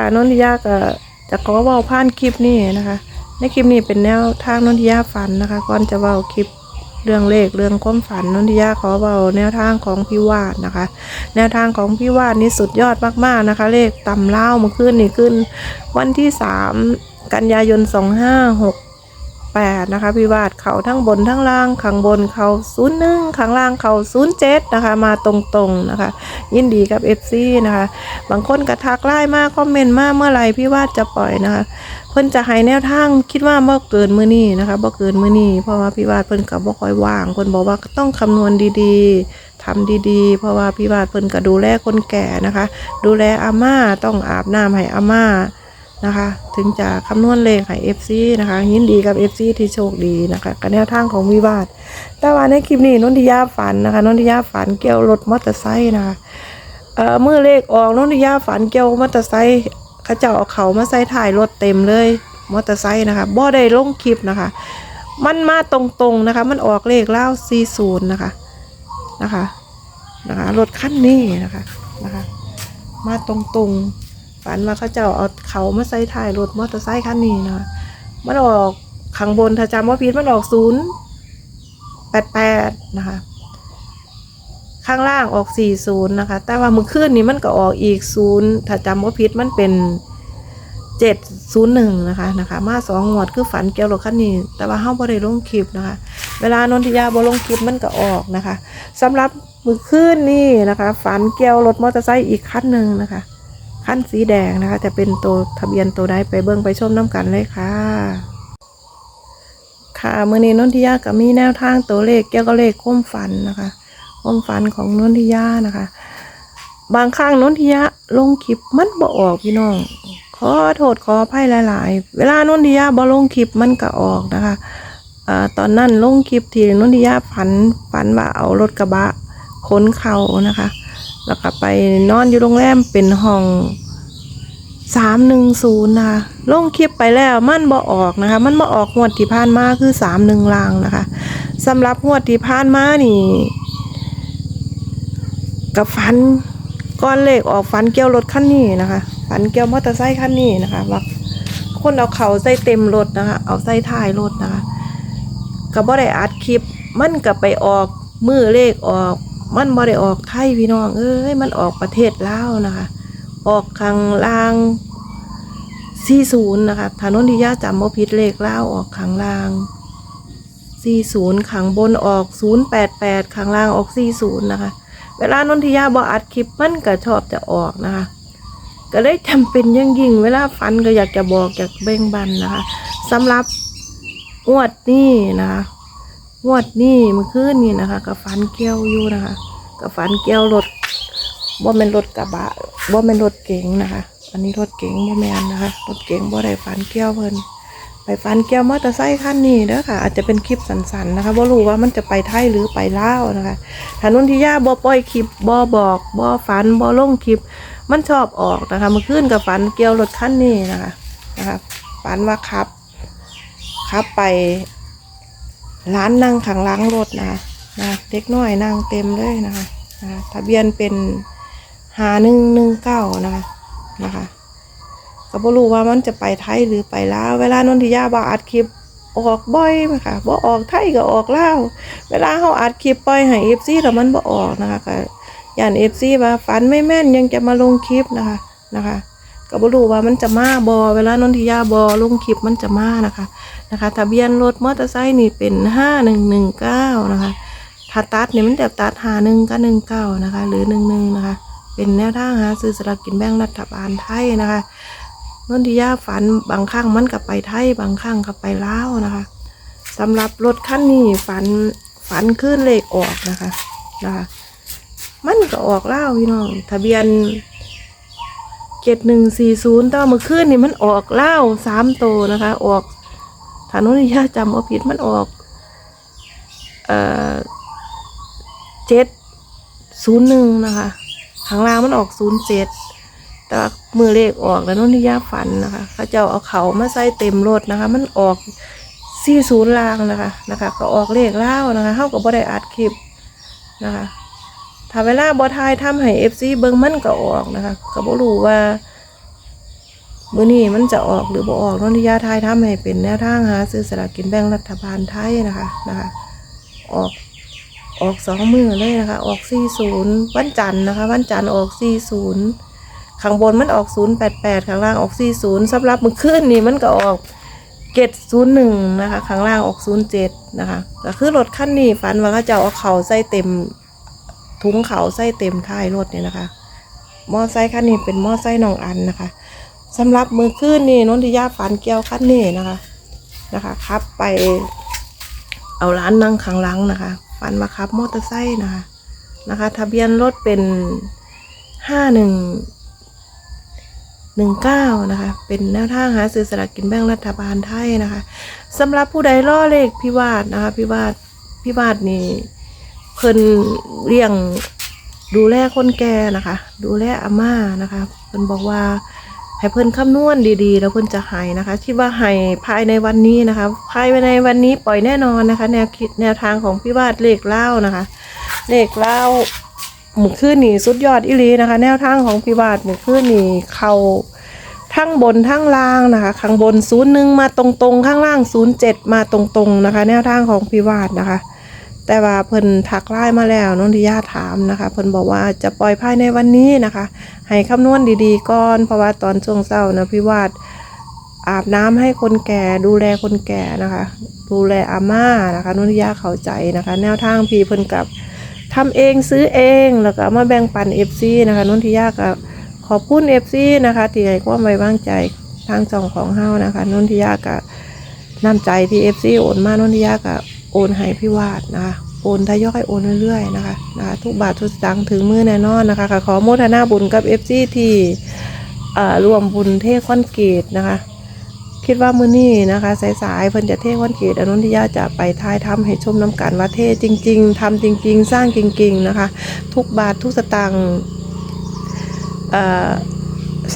ค่ะนนทิยาก็จะขอว่าผ่านคลิปนี้นะคะ ในคลิปนี้เป็นแนวทางนนทิยาฝันนะคะก่อนจะว่าคลิปเรื่องเลขเรื่องความฝันนนทิยาขอว่าแนวทางของพี่วาดนะคะ แนวทางของพี่วาดนี่สุดยอดมากๆนะคะ เลขต่ำเล่ามาขึ้นนี่ขึ้น วันที่สามกันยายนสองห้าหก แปดนะคะพี่วาดเขาทั้งบนทั้งล่างข้างบนเขาศูนย์หนึ่งข้างล่างเขาศูนย์เจ็ดนะคะมาตรงๆนะคะ ยินดีกับ FC นะคะ บางคนก็ทักไล่มากคอมเมนต์มากเมื่อไหร่พี่วาดจะปล่อยนะคะ เพิ่นจะให้แนวทางคิดว่าบ่เกินมือนี้นะคะบ่เกินมือนี้เพราะว่าพี่วาดเพิ่นก็บ่ค่อยว่างเพิ่นบอกว่าต้องคำนวณดีๆทำดีๆ เพราะว่าพี่วาดเพิ่นก็ดูแลคนแก่นะคะ ดูแลอาม่าต้องอาบน้ำให้อาม่า นะคะ ถึงจะคำนวณเลขให้ FC นะคะ ยินดีกับ FC ที่โชคดีนะคะกับแนวทางของวิวาทแต่ว่าในคลิปนี้นนทิยาฝันนะคะนนทิยาฝันเกี่ยวรถมอเตอร์ไซค์นะคะเอ่อมื่อเลขออกนนทิยาฝันเกี่ยวมอเตอร์ไซค์เขาเจ้าเอาเขามาใส่ถ่ายรถเต็มเลยมอเตอร์ไซค์นะคะบ่ได้ลงคลิปนะคะ มันมาตรงๆนะคะ มันออกเลขเล่า40นะคะนะคะนะคะรถคันนี้นะคะนะคะ มาตรงๆ ฝันว่าเขาเจ้าเอาเขามาใส่ถ่ายรถมอเตอร์ไซค์คันนี้นะคะมันออกข้างบนถ้าจำว่าผิดมันออกศูนย์แปดแปดนะคะ ข้างล่างออก40นย์นะคะ แต่ว่าเมื่อคืนนี้มันก็ออกอีก0ถ้าจำว่าผิดมันเป็น701นย์หนึ่งนะคะนะคะ มาสองงวดคือฝันเกี่ยวกับคันนี้ แต่ว่าเฮาบ่ได้ลงคลิปนะคะ เวลานนทิยาบ่ลงคลิปมันก็ออกนะคะสำหรับเมื่อคืนนี้นะคะ ฝันเกี่ยวรถมอเตอร์ไซค์อีกคันหนึ่งนะคะ คันสีแดงนะคะ จะเป็นตัวทะเบียนตัวใดไปเบิ่งไปชมน้ำกันเลยค่ะ ค่ะมื้อนี้นนทิยาก็มีแนวทางตัวเลขเกี่ยวกับเลขความฝันนะคะความฝันของนนทิยานะคะ บางครั้งนนทิยาลงคลิปมันบ่ออกพี่น้องขอโทษขออภัยหลาย ๆ เวลานนทิยาบ่ลงคลิปมันก็ออกนะคะอตอนนั้นลงคลิปที่นนทิยาฝันฝันว่าเอารถกระบะขนเขานะคะ แล้วก็ไปนอนอยู่โรงแรมเป็นห้องสามหนึ่งศูนย์นะคะลงคลิปไปแล้วมันบ่ออกนะคะ มันบ่ออกงวดที่ผ่านมาคือสามหนึ่งลางนะคะสำหรับงวดที่ผ่านมานี่กับฟันก้อนเลขออกฟันเกี่ยวรถคันนี้นะคะฟันเกี่ยวมอเตอร์ไซค์คันนี้นะคะว่าคนเอาเข่าใส่เต็มรถนะคะ เอาใส่ท้ายรถนะคะก็บ่ได้อัดคลิปมันก็ไปออกมือเลขออก มันบ่ได้ออกไทยพี่น้อง เอ้ย มันออกประเทศลาวนะคะ ออกข้างล่าง40นะคะถนนที่ย่าจำบ่ผิดเลขลาวออกข้างล่าง40ข้างบนออก088ข้างล่างออก40นะคะ เวลานนทิยาบออัดคลิปมันก็ชอบจะออกนะคะ ก็เลยจำเป็นยิ่งยิ่ง เวลาฟันก็อยากจะบอกอยากเบ่งบันนะคะสำหรับงวดนี้นะคะ งวดนี้เมื่อคืนนี้นะคะกับฟันเกี้ยวอยู่นะคะกับฟันเกี้ยวรถบ่เป็นรถกระบะบ่เป็นรถเก๋งนะคะ อันนี้รถเก๋งบ่แมนนะคะรถเก๋งบ่ได้ฟันเกี้ยวเพิ่นไปฟันเกี่ยวมอเตอร์ไซค์คันนี้เด้อค่ะ อาจจะเป็นคลิปสั้นๆนะคะบ่รู้ว่ามันจะไปไทยหรือไปลาวนะคะถ้านุ่นที่ย่าบ่ปล่อยคลิปบ่บอกบ่ฝันบ่ลงคลิป มันชอบออกนะคะเมื่อคืนกับฝันเกี่ยวรถคันนี้นะคะนะคะฝันว่าขับขับไป ร้านนั่งข้างล้างรถนะคะนะเด็กน้อยนั่งเต็มเลยนะคะนะทะเบียนเป็นหาหนึ่งหนึ่งเก้านะคะนะคะก็บ่รู้ว่ามันจะไปไทยหรือไปลาวเวลานนทิยาบ่อัดคลิปออกบ่อยไหมคะบ่ออกไทยก็ออกลาวเวลาเฮาอัดคลิปปล่อยให้ FC แล้วมันบ่ออกนะคะก็ย่าน FC ว่าฝันไม่แม่นยังจะมาลงคลิปนะคะนะคะ ก็บ่รู้ว่ามันจะมาบ่เวลานนทิยาบ่ลงคลิปมันจะมานะคะนะคะทะเบียนรถมอเตอร์ไซค์นี่เป็น5119นะคะถ้าตัดเนี่ยมันจะตัด51กับ19นะคะ หรือ11นะคะ เป็นแนวทางหาซื้อสลากกินแบ่งรัฐบาลไทยนะคะนนทิยาฝันบางครั้งมันกับไปไทยบางครั้งกับไปลาวนะคะสำหรับรถคันนี้ฝันฝันขึ้นเลขออกนะคะนะคะ มันก็ออกลาวพี่น้องทะเบียน เจ็ดหนึ่งสี่ศูนย์ต่ว่าเมื่อคืนนี่มันออกเลาสามโตวนะคะ ออกถ้านุนิยาจำว่าผิดมันออก เอ่อเจ็ดศูนย์หนึ่งนะคะข้างล่างมันออกศูนย์เจ็ดแต่ว่ามือเลขออกแล้วนนทิยาฝันนะคะเขาจ้าเอาเขามาใส่เต็มรถนะคะ มันออกสี่ศูนย์ลางนะคะนะคะ ก็ออกเลขเล่านะคะเขาก็บ่ได้อัดคลิปนะคะ ถ้าเวลาบอทายทำให้เอฟซีเบิ้งมันก็ออกนะคะก็บ่รู้ว่ามื้อนี้มันจะออกหรือบ่ออกนนทิยาทายทำให้เป็นแนวทางหาซื้อสลากกินแบ่งรัฐบาลไทยนะคะนะคะ ออกออกสองมือเลยนะคะ ออก40วันจันทร์นะคะ วันจันทร์ออก40ข้างบนมันออก088ข้างล่างออก40สำหรับมือขึ้นนี่มันก็ออกเกต01นย์หนึ่งนะคะ ข้างล่างออก07นะคะก็คือรถคันนี้ฝันว่าเขาจะเอาเข่าใส่เต็ม ถุงเขาใส่เต็มท้ายรถเนี่ยนะคะ มอไซค์คันนี้เป็นมอไซค์น้องอันนะคะสำหรับมือขึ้นนี่นนทิยาฝันเกี่ยวคันนี้นะคะนะคะขับไป เอาร้านนั่งข้างหลังนะคะฝันว่าขับมอเตอร์ไซค์นะคะนะคะทะเบียนรถเป็นห้าหนึ่งหนึ่งเก้านะคะ เป็นแนวทางหาซื้อสลากกินแบ่งรัฐบาลไทยนะคะสำหรับผู้ใดล่อเลขพิวาทนะคะพิวาทพิวาทนี่ เพิ่นเลี้ยงดูแลคนแก่นะคะ ดูแลอาม่านะคะ เพิ่นบอกว่าให้เพิ่นคำนวณดีๆ แล้วเพิ่นจะให้นะคะคิดว่าให้ภายในวันนี้นะคะ ภายในวันนี้ปล่อยแน่นอนนะคะ แนวคิดแนวทางของพี่วาดเลขเล่านะคะ เลขเล่าหมู่ขึ้นนี่สุดยอดอีหลีนะคะ แนวทางของพี่วาดหมู่ขึ้นนี่เขาทั้งบนทั้งล่างนะคะ ข้างบนศูนย์หนึ่งมาตรงๆ ข้างล่างศูนย์เจ็ดมาตรงๆนะคะ แนวทางของพี่วาดนะคะ แต่ว่าเพิ่นทักไลน์มาแล้วนนทิยาถามนะคะ เพิ่นบอกว่าจะปล่อยภายในวันนี้นะคะ ให้คำนวณดีๆก่อนเพราะว่าตอนช่วงเช้านะพี่วาดอาบน้ำให้คนแก่ดูแลคนแก่นะคะ ดูแลอาม่านะคะนนทิยาเข้าใจนะคะ แนวทางพี่เพิ่นกับทำเองซื้อเองแล้วก็มาแบ่งปันเอฟซีนะคะนนทิยาก็ขอบคุณเอฟซีนะคะที่ให้ความไว้วางใจทางจองของเฮานะคะนนทิยาก็น้ำใจที่เอฟซีโอนมานนทิยาก็ โอนให้พี่วาดนะคะโอนทยอยโอนเรื่อยๆนะคะนะคะทุกบาททุกสตางค์ถึงมือแน่นอนนะคะขอโมทนาบุญกับเอฟซีที่รวมบุญเทคอนเกตนะคะ คิดว่ามือนี้นะคะสายๆเพิ่นจะเทคอนเกตอนุทิยาจะไปท้ายทำให้ชมน้ำกันว่าเทจริง ๆทำจริง ๆ สร้างจริง ๆนะคะ ทุกบาททุกสตางค์เอ่อ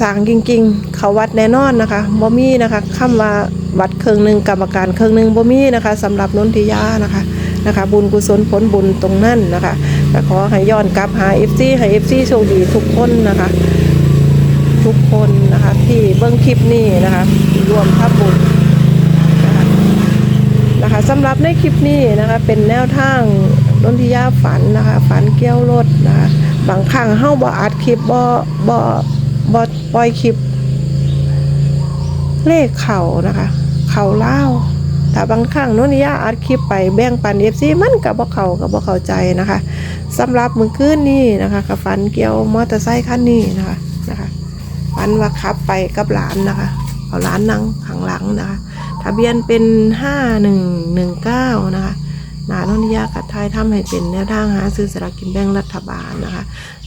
สร้างจริง ๆ เขาวัดแน่นอนนะคะบ่มีนะคะคำว่า วัดเครื่องหนึ่งกรรมการเครื่องหนึ่งบ่มีนะคะสำหรับนนทิยานะคะนะคะ บุญกุศลผลบุญตรงนั้นนะคะก็ขอให้ย้อนกลับหา FC ให้ FC โชคดีทุกคนนะคะ ทุกคนนะคะที่เบื้องคลิปนี้นะคะรวมทับบุญนะคะสำหรับในคลิปนี้นะคะเป็นแนวทางนนทิยาฝันนะคะ ฝันเกี่ยวรถนะคะบางครั้งเฮ้าบ่อัดคลิปบ่บ่บ่ปล่อยคลิปเลขเข่านะคะ เข่าเล่าแต่บางครั้งโน้นนี่ยาอัดคลิปไปแบ่งปันเอฟซีมันกับบ่เขากับบ่เข้าใจนะคะสำหรับมือคืนนี้นะคะกับฝันเกี่ยวมอเตอร์ไซค์คันนี้นะคะนะคะฝันว่าขับไปกับหลานนะคะ เอาหลานนั่งข้างหลังนะคะ ทะเบียนเป็นห้าหนึ่งหนึ่งเก้านะคะนาโนนิยากัดไทยทำให้เป็นแนวทางหาซื้อสลากกินแบ่งรัฐบาลนะคะ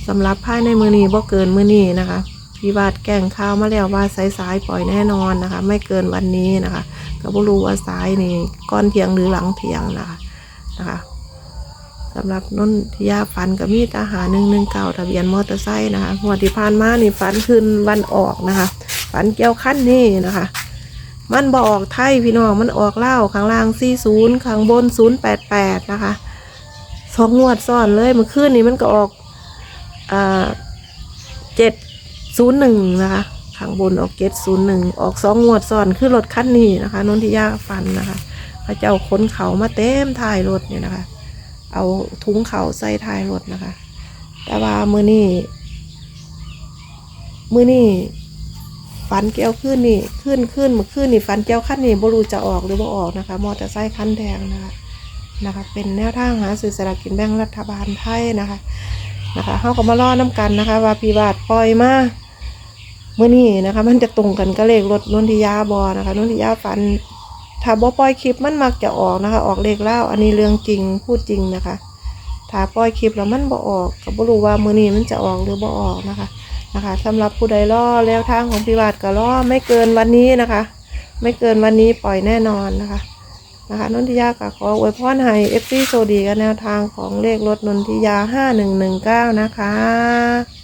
สำหรับภายในมือนี้บ่เกินมือนี้นะคะ พี่บาทแก่งข้าวมาแล้วว่าสายๆปล่อยแน่นอนนะคะ ไม่เกินวันนี้นะคะก็บ่รู้ว่าสายนี่ก้อนเทียงหรือหลังเทียงนะคะนะคะสำหรับนุ่นทิยาฟันกับมีทหารหนึ่งหนึ่งเก่าทะเบียนมอเตอร์ไซค์นะคะหัวที่ผ่านมานี่ฟันขึ้นวันออกนะคะฟันเกี่ยวขั้นนี่นะคะ มันบออกไทยพี่น้องมันออกเล่าข้างล่าง 40ข้างบน 088 นะคะสองงวดซ้อนเลยเมื่อคืนนี้มันก็ออกอ่า 701นะคะข้างบนออกเกตศูนย์หนึ่งออกสองงวดซ้อนคือรถคันนี้นะคะนนทิยาฟันนะคะพระเจ้าขนเขามาเต็มท้ายรถเนี่ยนะคะ เอาถุงเขาใส่ท้ายรถนะคะ แต่ว่ามือนี้มือนี้ฟันเกี้ยวขึ้นนี่ขึ้นขึ้นมื่อขึ้นนี่ฟันเกี้ยวขั้นนี่บรูจะออกหรือบ่ออกนะคะมอเตอร์ไซค์คันแดงนะคะนะคะ เป็นแนวทางหาสื่อสลากกินแบ่งรัฐบาลไทยนะคะนะคะเขาก็มาล่อน้ำกันนะคะ ว่าปีบาทปล่อยมา เมื่อนี้นะคะ มันจะตรงกันกับเลขรถนนทิยาบอนะคะนนทิยาฝันถ้าบ่ปล่อยคลิปมันมักจะออกนะคะ ออกเลขเล่าอันนี้เรื่องจริงพูดจริงนะคะถ้าปล่อยคลิปแล้วมันบ่ออกก็บ่รู้ว่ามื้อนี้มันจะออกหรือบ่ออกนะคะนะคะสำหรับผู้ใดรอแล้วทางของพิวัตก็รอไม่เกินวันนี้นะคะ ไม่เกินวันนี้ปล่อยแน่นอนนะคะนะคะนนทิยาก็ขออวยพรให้ FC โชคดีกับแนวทางของเลขรถนนทิยา5119นะคะ